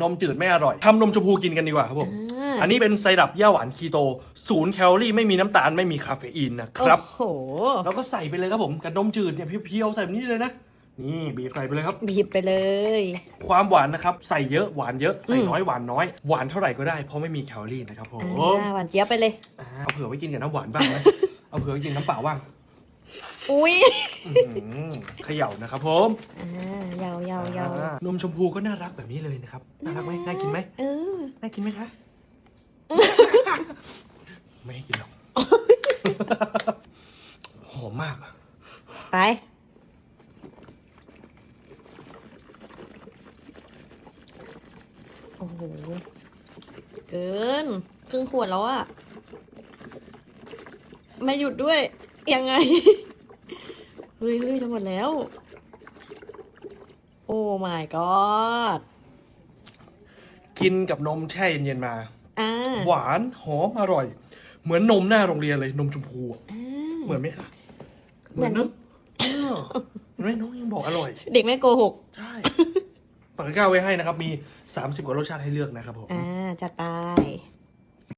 นมจืดไม่อร่อยทำนมชมพูกินกันดีกว่าครับผมอ่าอันนี้เป็นไซรัปย่าหวานคีโต ศูนย์แคลอรี่ไม่มีน้ำตาลไม่มีคาเฟอีนนะครับ โอ้โห แล้วก็ใส่ไปเลยครับผมกับนมจืดเนี่ยเพียวๆใส่แบบนี้เลยนะ นี่บีบใส่ไปเลยครับ บีบไปเลย ความหวานนะครับ ใส่เยอะหวานเยอะใส่อืมน้อยหวานน้อย หวานเท่าไหร่ก็ได้เพราะไม่มีแคลอรี่นะครับผมอ่าหวานเจี๊ยบไปเลย อ่าเอาเผื่อไว้กินกับน้ำหวานบ้างนะเอาเผื่อไว้กินน้ำเปล่าบ้าง อุ้ยอื้อหือเขย่านะครับผมอ่ายาวยาวยาวอ่านมชมพูก็น่ารักแบบนี้เลยนะครับ น่ารักไหมน่ากินไหมเออ น่ากินไหมคะ ไม่ให้กินหรอก หอมมากอะไปโอ้โหเกินครึ่งขวดแล้วอะไม่หยุดด้วย ยังไง เฮ้ยเฮ้ยจะหมดแล้ว โอ้ my god กินกับนมแช่เย็นๆมา อ่าหวานหอมอร่อย เหมือนนมหน้าโรงเรียนเลยนมชมพูอะอ่า เหมือนไหมคะเหมือนนะเออเห็นไหมน้องยังบอกอร่อย เด็กไม่โกหก ใช่ปากกาไว้ให้นะครับ มี 30 กว่ารสชาติให้เลือกนะครับผม อ่า จัดไป